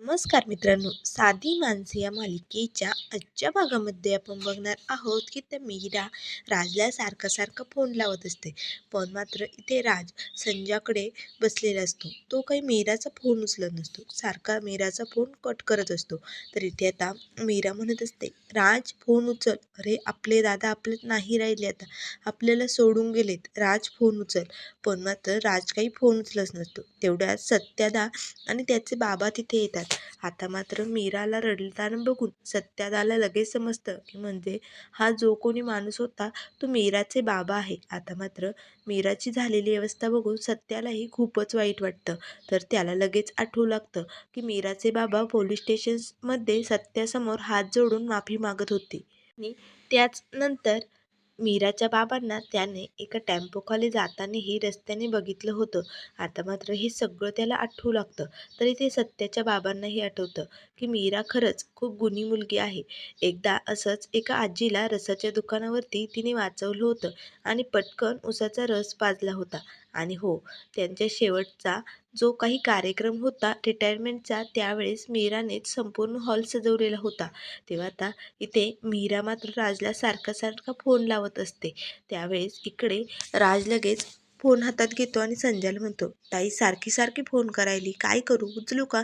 नमस्कार मित्रांनो साधी माणसे या मालिकेच्या आजच्या भागामध्ये आपण बघणार आहोत की त्या मीरा राजला सारखं सारखं फोन लावत असते. पण मात्र इथे राज संजाकडे बसलेला असतो. तो काही मीराचा फोन उचलत नसतो. सारखा मीराचा फोन कट करत असतो. तर इथे आता मीरा म्हणत असते राज फोन उचल. अरे आपले दादा आपल्यात नाही राहिले आता. आपल्याला सोडून गेलेत. राज फोन उचल. पण मात्र राज काही फोन उचलत नसतो. तेवढ्यात सत्यादा आणि त्याचे बाबा तिथे येतात. आता मात्र मीराला रडताना बघून सत्यादाला लगेच समजतं की म्हणजे हा जो कोणी माणूस होता तो मीराचे बाबा आहे. आता मात्र मीराची झालेली अवस्था बघून सत्यालाही खूपच वाईट वाटतं. तर त्याला लगेच आठवू लागतं की मीराचे बाबा पोलीस स्टेशनमध्ये सत्यासमोर हात जोडून माफी मागत होते. आणि त्याच नंतर मीराच्या बाबांना त्याने एका टेम्पोखाली जातानाही रस्त्याने बघितलं होतं. आता मात्र हे सगळं त्याला आठवू लागतं. तरी ते सत्याच्या बाबांनाही आठवतं की मीरा खरंच खूप गुणी मुलगी आहे. एकदा असंच एका आजीला रसाच्या दुकानावरती तिने वाचवलं होतं आणि पटकन उसाचा रस पाजला होता. आणि हो त्यांच्या शेवटचा जो काही कार्यक्रम होता रिटायरमेंटचा त्यावेळेस मीरानेच संपूर्ण हॉल सजवलेला होता. तेव्हा आता इथे मीरा मात्र राजला सारखा सारखा फोन लावत असते. त्यावेळेस इकडे राज लगेच फोन हातात घेतो आणि संजयला म्हणतो ताई सारखी सारखी फोन करायली काय करू? उचलू का?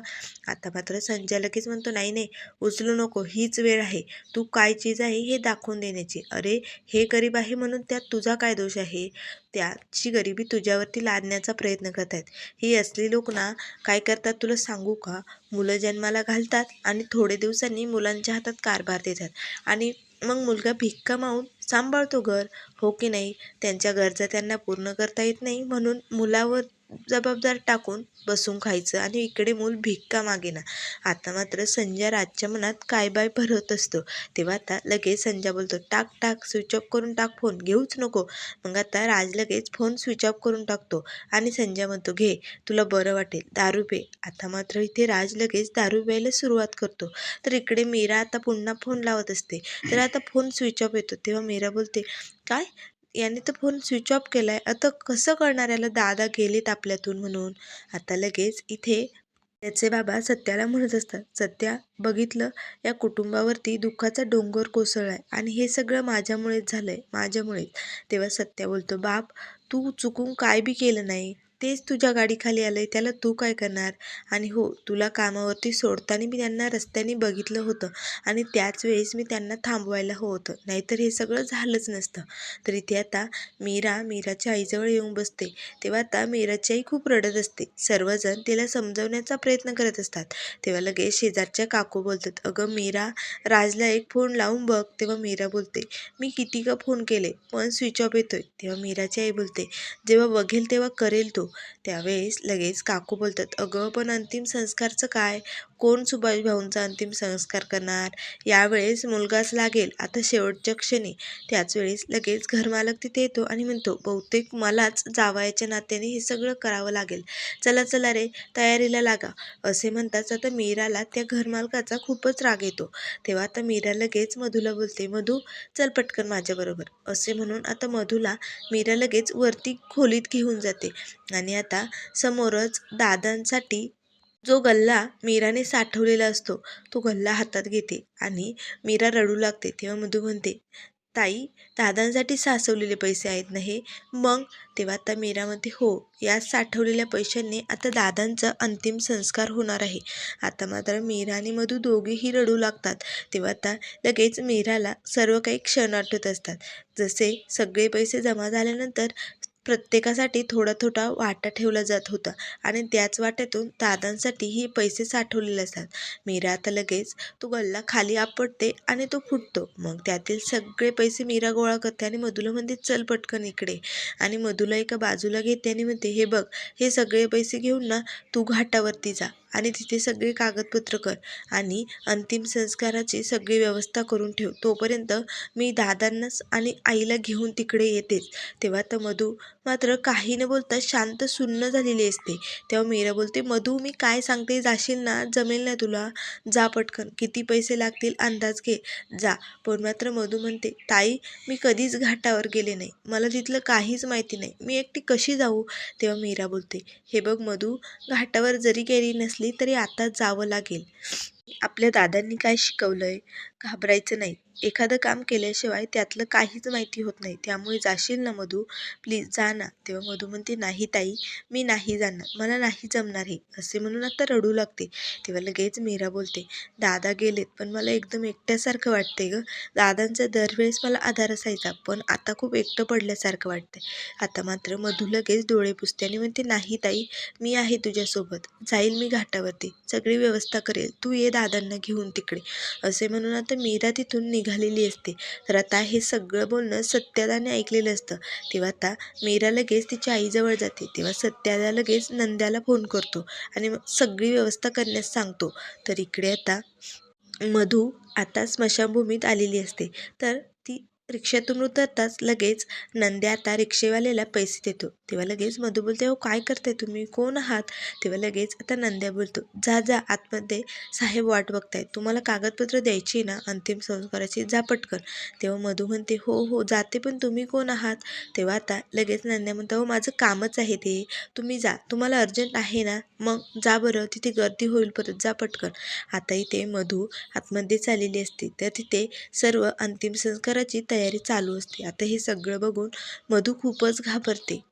आता मात्र संजय लगेच म्हणतो नाही नाही उचलू नको हीच वेळ आहे. तू काय चीज आहे हे दाखवून देण्याची. अरे हे गरीब आहे म्हणून त्यात तुझा काय दोष आहे? त्याची गरिबी तुझ्यावरती लादण्याचा प्रयत्न करत आहेत ही असली लोक ना काय करतात तुला सांगू का? मुलं जन्माला घालतात आणि थोडे दिवसांनी मुलांच्या हातात कारभार देतात आणि मग मुलगा भिक्का मावून सांभाळतो घर. हो की नाही? त्यांच्या गरजा त्यांना पूर्ण करता येत नाही म्हणून मुलावर जबाबदार टाकून बसून खायचं आणि इकडे मूल भिक्का मागेना आता मात्र संजय राजच्या मनात काय बाय भरत असतो. तेव्हा आता लगेच संजय बोलतो टाक टाक स्विच ऑफ करून टाक फोन घेऊच नको. मग आता राज लगेच फोन स्विच ऑफ करून टाकतो आणि संजय म्हणतो घे तुला बरं वाटेल दारू पे. आता मात्र इथे राज लगेच दारू प्यायला सुरुवात करतो. तर इकडे मीरा आता पुन्हा फोन लावत असते. तर आता फोन स्विच ऑफ येतो. तेव्हा मीरा बोलते काय? याने तर फोन स्विच ऑफ केला आहे आता कसं कळणार याला? दादा गेलेत आपल्यातून म्हणून. आता लगेच इथे त्याचे बाबा सत्याला म्हणत असतात. सत्या बघितलं? या कुटुंबावरती दुःखाचा डोंगर कोसळला आहे आणि हे सगळं माझ्यामुळेच झालं आहे माझ्यामुळेच. तेव्हा सत्या बोलतो बाप तू चुकून काय बी केलं नाही? तेच तुझ्या गाडीखाली आलं आहे त्याला तू काय करणार? आणि हो तुला कामावरती सोडताना मी त्यांना रस्त्याने बघितलं होतं आणि त्याच वेळेस मी त्यांना थांबवायला हवं होतं. नाहीतर हे सगळं झालंच नसतं. तर इथे आता मीरा मीराच्या आईजवळ येऊन बसते. तेव्हा आता मीराची आई खूप रडत असते. सर्वजण तिला समजवण्याचा प्रयत्न करत असतात. तेव्हा लगेच शेजारच्या काकू बोलतात अगं मीरा राजला एक फोन लावून बघ. तेव्हा मीरा बोलते मी किती का फोन केले? पण स्विच ऑफ येतोय. तेव्हा मीराची आई बोलते जेव्हा बघेल तेव्हा करेल तो. त्यावेळेस लगेच काकू बोलतात अगं पण अंतिम संस्कारचं काय? कोण सुभाष भाऊंचा अंतिम संस्कार करणार? यावेळेस मुलगाच लागेल आता शेवटच्या क्षणी. त्याच वेळेस लगेच घरमालक तिथे येतो आणि म्हणतो बहुतेक मलाच जावायच्या नात्याने हे सगळं करावं लागेल. चला चला रे तयारीला लागा. असे म्हणताच आता मीराला त्या घरमालकाचा खूपच राग येतो. तेव्हा आता मीरा लगेच मधूला बोलते मधू चल पटकन माझ्याबरोबर. असे म्हणून आता मधूला मीरा लगेच वरती खोलीत घेऊन जाते आणि आणि आता समोरच दादांसाठी जो गल्ला मीराने साठवलेला असतो तो गल्ला हातात घेते आणि मीरा रडू लागते. तेव्हा मधू म्हणते ताई दादांसाठी साचवलेले पैसे आहेत ना हे? मग तेव्हा आता मीरा म्हणते हो या साठवलेल्या पैशांनी आता दादांचा अंतिम संस्कार होणार आहे. आता मात्र मीरा आणि मधू दोघेही रडू लागतात. तेव्हा आता लगेच मीराला सर्व काही क्षण आठवत असतात. जसे सगळे पैसे जमा झाल्यानंतर प्रत्येकासाठी थोडा थोडा वाटा ठेवला जात होता आणि त्याच वाट्यातून दादांसाठी ही पैसे साठवलेले असतात. मीरा आता लगेच तो गल्ला खाली आपटते आणि तो फुटतो. मग त्यातील सगळे पैसे मीरा गोळा करते आणि मधुला म्हणते चल पटकन इकडे. आणि मधुला एका बाजूला घेते आणि म्हणते हे बघ हे सगळे पैसे घेऊन ना तू घाटावरती जा. आणि तिथे सगळे कागदपत्र कर आणि अंतिम संस्काराची सगळी व्यवस्था करून ठेव. तोपर्यंत मी दादांनाच आणि आईला घेऊन तिकडे येतेच. तेव्हा तर मधू मात्र काही न बोलता शांत सुन्न झालेली असते. तेव्हा मीरा बोलते मधू मी काय सांगते जाशील ना? जमेल ना तुला? जा पटकन. किती पैसे लागतील अंदाज घे. जा. पण मात्र मधू म्हणते ताई मी कधीच घाटावर गेले नाही. मला तिथलं काहीच माहिती नाही. मी एकटी कशी जाऊ? तेव्हा मीरा बोलते हे बघ मधू घाटावर जरी गेली नसली असली तरी आता जावं लागेल. आपल्या दादांनी काय शिकवलंय घाबरायचं नाही. एखादं काम केल्याशिवाय त्यातलं काहीच माहिती होत नाही. त्यामुळे जाशील ना मधू? प्लीज जा ना. तेव्हा मधू म्हणते नाही ताई मी नाही जाणार. मला नाही जमणार हे. असे म्हणून आता रडू लागते. तेव्हा लगेच मीरा बोलते दादा गेलेत पण मला एकदम एकट्यासारखं वाटते ग. दादांचा दरवेळेस मला आधार असायचा पण आता खूप एकटं पडल्यासारखं वाटतंय. आता मात्र मधू लगेच डोळे पुसते आणि म्हणते नाही ताई मी आहे तुझ्यासोबत. जाईल मी घाटावरती. सगळी व्यवस्था करेल. तू ये दादांना घेऊन तिकडे. असे म्हणून आता मीरा तिथून निघालेली असते. तर आता हे सगळं बोलणं सत्यादाने ऐकलेलं असतं. तेव्हा आता मीरा लगेच तिच्या आईजवळ जाते. तेव्हा सत्यादा लगेच नंद्याला फोन करतो आणि मग सगळी व्यवस्था करण्यास सांगतो. तर इकडे आता मधू आता स्मशानभूमीत आलेली असते. तर ती रिक्षातून उतरताच लगेच नंद्या आता रिक्षेवाल्याला पैसे देतो. तेव्हा लगेच मधू बोलते हो काय करते तुम्ही? कोण आहात? तेव्हा लगेच आता नंद्या बोलतो जा जा आतमध्ये साहेब वाट बघतायत. तुम्हाला कागदपत्र द्यायची ना अंतिम संस्काराची जा पटकन. तेव्हा मधू म्हणते हो हो जाते पण तुम्ही कोण आहात? तेव्हा आता लगेच नंद्या म्हणतो हो माझं कामच आहे ते. तुम्ही जा. तुम्हाला अर्जंट आहे ना? मग जा बरं. तिथे गर्दी होईल परत. जा पटकन. आता इथे मधू आतमध्ये चाललेली असते. तर तिथे सर्व अंतिम संस्काराची तयारी चालू असते. आता हे सगळं बघून मधू खूपच घाबरते.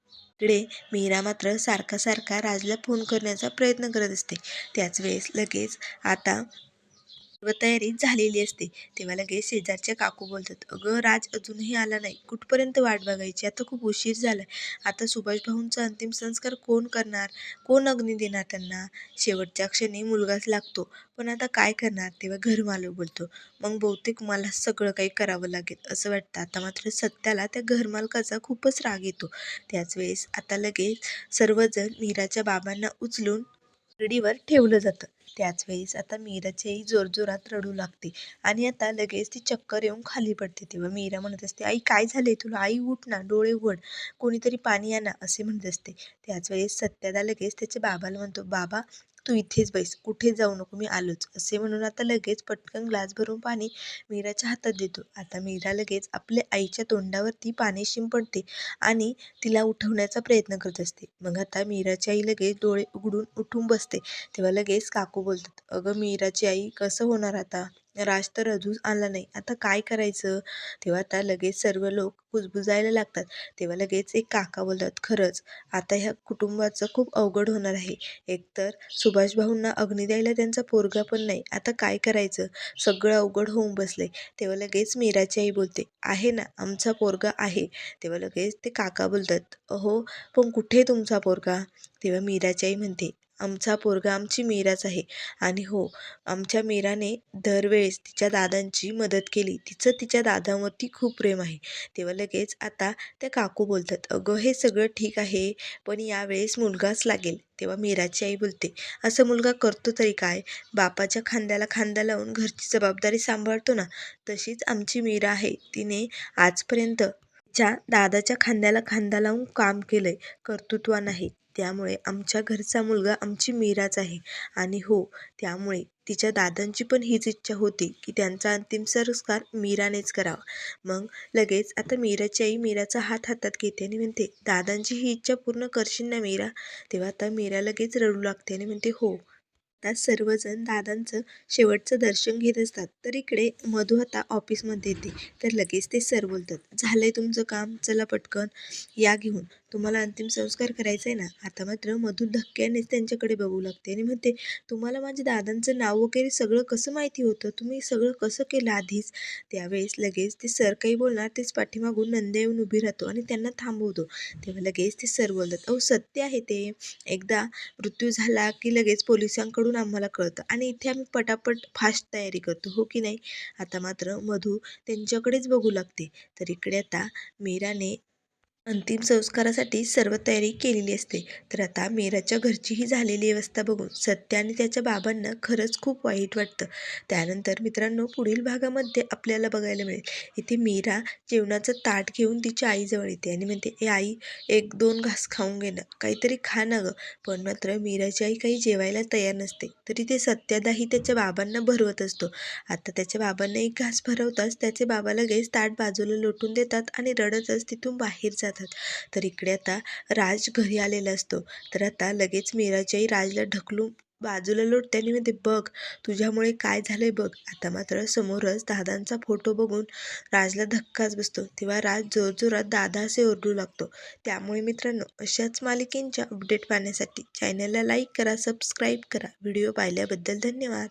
इकडे मीरा मात्र सारखा सारखा राजला फोन करण्याचा प्रयत्न करत असते. त्याच वेळेस लगेच आता सर्व तयारी झालेली असते. तेव्हा लगेच शेजारच्या काकू बोलतात अगं राज अजूनही आला नाही. कुठपर्यंत वाट बघायची? आता खूप उशीर झाला आता सुभाष भाऊंचा अंतिम संस्कार कोण करणार? कोण अग्नी देणार त्यांना? शेवटच्या क्षणी मुलगाच लागतो. पण आता काय करणार? तेव्हा घरमालक बोलतो मग बहुतेक मला सगळं काही करावं लागेल असं वाटतं. आता मात्र सत्याला त्या घरमालकाचा खूपच राग येतो. त्याच वेळेस आता लगेच सर्वजण मीराच्या बाबांना उचलून शिडीवर ठेवलं जातं. त्याच वेळेस आता मीराचेही जोरजोरात रडू लागते आणि आता लगेच ती चक्कर येऊन खाली पडते. तेव्हा मीरा म्हणत असते आई काय झाले तुला? आई उठ ना डोळे उघड. कोणीतरी पाणी आणा असे म्हणत असते. त्याच वेळेस सत्यादा लगेच त्याच्या बाबाला म्हणतो बाबा तू इथेच बैस कुठे जाऊ नको मी आलोच असे म्हणून आता लगेच पटकन ग्लास भरून पाणी मीराच्या हातात देतो. आता मीरा लगेच आपल्या आईच्या तोंडावरती पाणी शिंपडते आणि तिला उठवण्याचा प्रयत्न करत असते. मग आता मीराची आई लगेच डोळे उघडून उठून बसते. तेव्हा लगेच काकू बोलतात अगं मीराची आई कसं होणार आता? राज तर अजून आला नाही. आता काय करायचं? तेव्हा आता लगेच सर्व लोक कुजबुजायला लागतात. तेव्हा लगेच एक काका बोलतात खरंच आता ह्या कुटुंबाचं खूप अवघड होणार आहे. एकतर सुभाषभाऊंना अग्नी द्यायला त्यांचा पोरगा पण नाही. आता काय करायचं? सगळं अवघड होऊन बसले तेव्हा लगेच मीराची आई बोलते आहे ना आमचा पोरगा आहे. तेव्हा लगेच ते काका बोलतात अहो पण कुठे तुमचा पोरगा? तेव्हा मीराची आई म्हणते आमचा पोरगा आमची मीराच आहे. आणि हो आमच्या मीराने दरवेळेस तिच्या दादांची मदत केली. तिचं तिच्या दादांवरती खूप प्रेम आहे. तेव्हा लगेच आता त्या काकू बोलतात अगं हे सगळं ठीक आहे पण यावेळेस मुलगाच लागेल. तेव्हा मीराची आई बोलते असं मुलगा करतो तरी काय? बापाच्या खांद्याला खांदा लावून घरची जबाबदारी सांभाळतो ना? तशीच आमची मीरा आहे. तिने आजपर्यंत ज्या दादाच्या खांद्याला खांदा लावून काम केलंय कर्तृत्वान नाही. त्यामुळे आमच्या घरचा मुलगा आमची मीराच आहे. आणि हो त्यामुळे तिच्या दादांची पण हीच इच्छा होती की त्यांचा अंतिम संस्कार मीरानेच करावा. मग लगेच आता मीराची आई मीराचा हात हातात घेते आणि म्हणते दादांची ही इच्छा पूर्ण करशील ना मीरा? तेव्हा आता मीरा लगेच रडू लागते आणि म्हणते हो. आता सर्वजण दादांचं शेवटचं दर्शन घेत असतात. तर इकडे मधू आता ऑफिसमध्ये येते. तर लगेच ते सर बोलतात झालंय तुमचं काम चला पटकन या घेऊन. तुम्हाला अंतिम संस्कार करायचा आहे ना? आता मात्र मधू धक्क्यानेच त्यांच्याकडे बघू लागते आणि म्हणते तुम्हाला माझ्या दादांचं नाव वगैरे सगळं कसं माहिती होतं? तुम्ही सगळं कसं केलं आधीच? त्यावेळेस लगेच ते सर काही बोलणार तेच पाठीमागून नंद येऊन उभी राहतो आणि त्यांना थांबवतो. तेव्हा लगेच ते सर बोलतात अहो सत्य आहे ते. एकदा मृत्यू झाला की लगेच पोलिसांकडून आम्हाला कळतं. आणि इथे आम्ही पटापट फास्ट तयारी करतो हो की नाही? आता मात्र मधू त्यांच्याकडेच बघू लागते. तर इकडे आता मीराने अंतिम संस्कारासाठी सर्व तयारी केलेली असते. तर आता मीराच्या घरचीही झालेली अवस्था बघून सत्य आणि त्याच्या बाबांना खरंच खूप वाईट वाटतं. त्यानंतर मित्रांनो पुढील भागामध्ये आपल्याला बघायला मिळेल. इथे मीरा जेवणाचं ताट घेऊन तिच्या आईजवळ येते आणि म्हणते ए आई एक दोन घास खाऊन घे ना. काहीतरी खा ना गं. पण मात्र मीराची आई काही जेवायला तयार नसते. तरी ते सत्यादाही त्याच्या बाबांना भरवत असतो. आता त्याच्या बाबांना एक घास भरवताच त्याचे बाबा लगेच ताट बाजूला लोटून देतात आणि रडतच तिथून बाहेर जातात. तर इकडे आता राज घरी आलेला असतो. तर आता लगेच मीराच्याही आई राजला ढकलून बाजूला लोटते आणि म्हणते बघ तुझ्यामुळे काय झालंय बघ. आता मात्र समोरच दादांचा फोटो बघून राजला धक्काच बसतो. तेव्हा राज जोरजोरात दादा असे ओरडू लागतो. त्यामुळे मित्रांनो अशाच मालिकेंच्या अपडेट पाहण्यासाठी चॅनलला लाईक करा सबस्क्राईब करा. व्हिडिओ पाहिल्याबद्दल धन्यवाद.